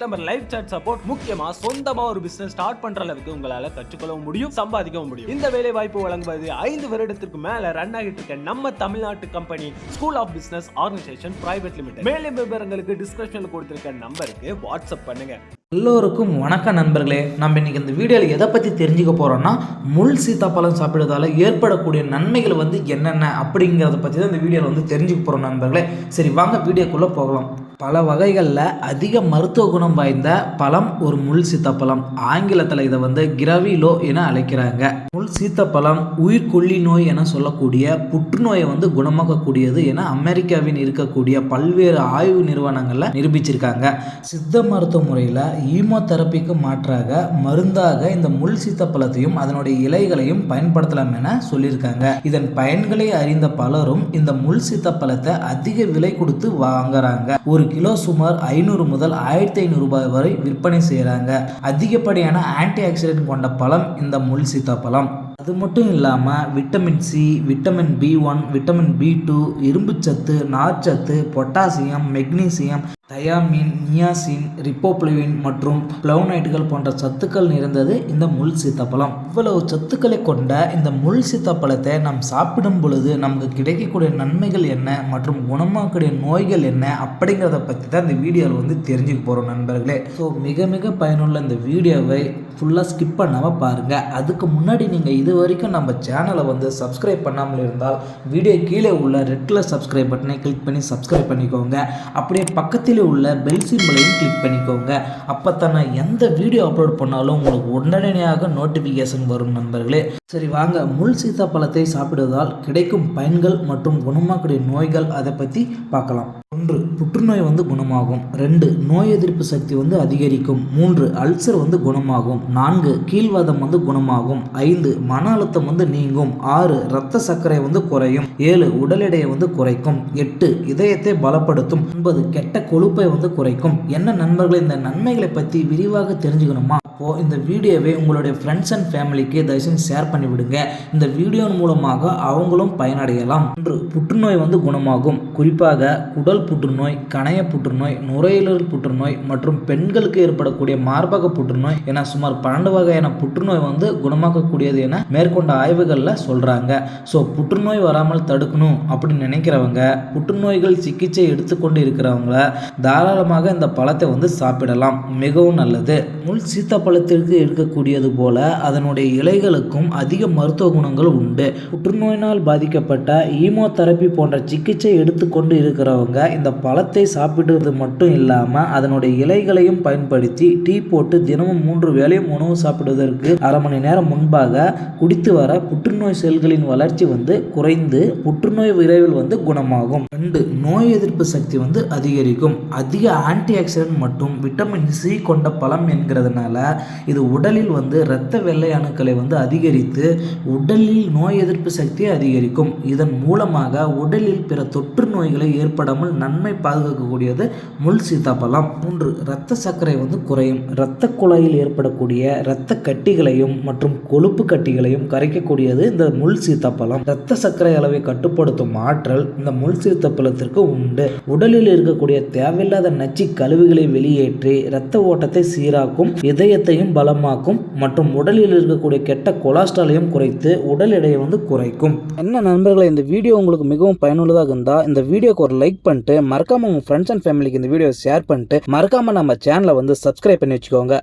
customer life chat support முக்கியமா சொந்தமா ஒரு பிசினஸ் ஸ்டார்ட் பண்ற அளவுக்கு உங்களால கற்றுக்கொள்ளவும் முடியும் சம்பாதிக்கவும் முடியும். இந்த வேலை வாய்ப்பு வழங்குவது ஐந்து வருடத்திற்கு மேல ரன் ஆகிட்டு இருக்க நம்ம தமிழ்நாட்டு company school of business organisation private limited மேலும் விவரங்களுக்கு டிஸ்கிரிப்ஷன்ல கொடுத்திருக்க நம்பருக்கு வாட்ஸ்அப் பண்ணுங்க. எல்லோருக்கும் வணக்கம் நண்பர்களே. நம்ம இன்னைக்கு இந்த வீடியோவில் எதை பற்றி தெரிஞ்சுக்க போகிறோம்னா முள் சீத்தாப்பழம் சாப்பிடுறதால ஏற்படக்கூடிய நன்மைகள் வந்து என்னென்ன அப்படிங்கிறத பற்றி தான் இந்த வீடியோவில் வந்து தெரிஞ்சுக்க போகிறோம் நண்பர்களே. சரி வாங்க வீடியோக்குள்ளே போகலாம். பல வகைகளில் அதிக மருத்துவ குணம் வாய்ந்த பழம் ஒரு முள் சீத்தப்பழம். ஆங்கிலத்தில் இதை வந்து கிரவிலோ என அழைக்கிறாங்க. முள் சீத்தப்பழம் உயிர்கொல்லி நோய் என சொல்லக்கூடிய புற்றுநோயை வந்து குணமாக்கக்கூடியது என அமெரிக்காவின் இருக்கக்கூடிய பல்வேறு ஆய்வு நிறுவனங்களில் நிரூபிச்சிருக்காங்க. சித்த மருத்துவ முறையில் ஈமோதெரப்பிக்கு மாற்றாக மருந்தாக இந்த முள் சீத்தப்பழத்தையும் அதனுடைய இலைகளையும் பயன்படுத்தலாம் என சொல்லியிருக்காங்க. இதன் பயன்களை அறிந்த பலரும் இந்த முள் சீத்தப்பழத்தை அதிக விலை கொடுத்து வாங்குறாங்க. ஒரு கிலோ சுமார் ஐநூறு முதல் ஆயிரத்தி ஐநூறு ரூபாய் வரை விற்பனை செய்கிறாங்க அதிகப்படியான ஆன்டி ஆக்சிடென்ட் கொண்ட பழம் இந்த முள் சீத்தாப்பழம். அது மட்டும் இல்லாமல் vitamin C vitamin B one vitamin B two இரும்புச்சத்து நார்ச்சத்து potassium magnesium thiamine niacin riboflavin மற்றும் பிளவுனைட்டுகள் போன்ற சத்துக்கள் நிறைந்தது இந்த முள் சீத்தாப்பழம். இவ்வளவு சத்துக்களை கொண்ட இந்த முள் சீத்தாப்பழத்தை நாம் சாப்பிடும் பொழுது நமக்கு கிடைக்கக்கூடிய நன்மைகள் என்ன மற்றும் குணமாக்கக்கூடிய நோய்கள் என்ன அப்படிங்கிறத பற்றி தான் இந்த வீடியோவில் வந்து தெரிஞ்சுக்க போகிறோம் நண்பர்களே. ஸோ மிக மிக பயனுள்ள இந்த வீடியோவை ஃபுல்லாக ஸ்கிப் பண்ணாமல் பாருங்கள் அதுக்கு முன்னாடி நீங்கள் இது வரைக்கும் நம்ம சேனலை வந்து சப்ஸ்கிரைப் பண்ணாமல் இருந்தால் வீடியோ கீழே உள்ள ரெட் கலர் சப்ஸ்கிரைப் பட்டனை கிளிக் பண்ணி சப்ஸ்கிரைப் பண்ணிக்கோங்க. அப்படியே பக்கத்தில் உள்ள பெல் சிம்பிளையும் கிளிக் பண்ணிக்கோங்க. அப்போ தான் நான் எந்த வீடியோ அப்லோட் பண்ணாலும் உங்களுக்கு உடனடியாக நோட்டிஃபிகேஷன் வரும் நண்பர்களே. சரி வாங்க. முள் சீத்தாப்பழத்தை சாப்பிடுவதால் கிடைக்கும் பயன்கள் மற்றும் குணமாக்கூடிய நோய்கள் அதை பற்றி பார்க்கலாம். ஒன்று புற்றுநோய் வந்து குணமாகும். ரெண்டு நோய் எதிர்ப்பு சக்தி வந்து அதிகரிக்கும். மூன்று அல்சர் வந்து குணமாகும். நான்கு கீழ்வாதம் வந்து குணமாகும். ஐந்து மன அழுத்தம் வந்து நீங்கும். ஆறு இரத்த சர்க்கரை வந்து குறையும். ஏழு உடல் எடையை வந்து குறைக்கும். எட்டு இதயத்தை பலப்படுத்தும். ஒன்பது கெட்ட கொழுப்பை வந்து குறைக்கும். என்ன நண்பர்கள் இந்த நன்மைகளை பற்றி விரிவாக தெரிஞ்சுக்கணுமா? அப்போது இந்த வீடியோவை உங்களுடைய ஃப்ரெண்ட்ஸ் அண்ட் ஃபேமிலிக்கு தயவுசெய்து ஷேர் பண்ணி விடுங்க இந்த வீடியோ மூலமாக அவங்களும் பயனடையலாம். ஒன்று புற்றுநோய் வந்து குணமாகும். குறிப்பாக குடல் புற்றுநோய் கணைய புற்றுநோய் நுரையீரல் புற்றுநோய் மற்றும் பெண்களுக்கு ஏற்படக்கூடிய மார்பக புற்றுநோய் என சுமார் பன்னெண்டு வகையான புற்றுநோய் வந்து குணமாக்கக்கூடியது என மேற்கொண்ட ஆய்வுகளில் சொல்கிறாங்க ஸோ புற்றுநோய் வராமல் தடுக்கணும் அப்படின்னு நினைக்கிறவங்க புற்றுநோய்கள் சிகிச்சை எடுத்துக்கொண்டு இருக்கிறவங்கள தாராளமாக இந்த பழத்தை வந்து சாப்பிடலாம். மிகவும் நல்லது. முள் பழத்திற்கு இருக்கக்கூடியது போல அதனுடைய இலைகளுக்கும் அதிக மருத்துவ குணங்கள் உண்டு. புற்றுநோயினால் பாதிக்கப்பட்ட ஈமோதெரப்பி போன்ற சிகிச்சை எடுத்துக்கொண்டு இருக்கிறவங்க இந்த பழத்தை சாப்பிடுவது மட்டும் இல்லாமல் அதனுடைய இலைகளையும் பயன்படுத்தி டீ போட்டு தினமும் மூன்று வேளையும் உணவு சாப்பிடுவதற்கு அரை மணி நேரம் முன்பாக குடித்து வர புற்றுநோய் செல்களின் வளர்ச்சி வந்து குறைந்து புற்றுநோய் விரைவில் வந்து குணமாகும். ரெண்டு நோய் எதிர்ப்பு சக்தி வந்து அதிகரிக்கும். அதிக ஆன்டி ஆக்சிடென்ட் மற்றும் விட்டமின் சி கொண்ட பழம் என்கிறதுனால இது உடலில் வந்து இரத்த வெள்ளை அணுக்களை வந்து அதிகரித்து உடலில் நோய் எதிர்ப்பு சக்தியை அதிகரிக்கும். இதன் மூலமாக உடலில் பிற தொற்று நோய்களை ஏற்படாமல் நன்மை பாதுகாக்கக்கூடியது முள் சீத்தாப்பழம் மூன்று இரத்த சர்க்கரை வந்து குறையும். இரத்த குழாயில் ஏற்படக்கூடிய இரத்த கட்டிகளையும் மற்றும் கொழுப்பு கட்டிகளையும் கரைக்கக்கூடியது இந்த முள் சீத்தாப்பழம் இரத்த சர்க்கரை அளவை கட்டுப்படுத்தும் ஆற்றல் இந்த முள் சீத்தாப்பழத்திற்கு உண்டு. உடலில் இருக்கக்கூடிய தேவையில்லாத நச்சு கழிவுகளை வெளியேற்றி இரத்த ஓட்டத்தை சீராக்கும் இதயத்தையும் பலமாக்கும் மற்றும் உடலில் இருக்கக்கூடிய கெட்ட கொலாஸ்ட்ராலையும் குறைத்து உடல் எடையை வந்து குறைக்கும். என்ன நண்பர்களே இந்த வீடியோ உங்களுக்கு மிகவும் பயனுள்ளதாக இருந்தால் இந்த வீடியோக்கு ஒரு லைக் பண்ணிட்டு மறக்காம உங்கள் ஃப்ரெண்ட்ஸ் அண்ட் ஃபேமிலிக்கு இந்த வீடியோ ஷேர் பண்ணிட்டு மறக்காம நம்ம சேனலை வந்து சப்ஸ்கிரைப் பண்ணி வச்சுக்கோங்க.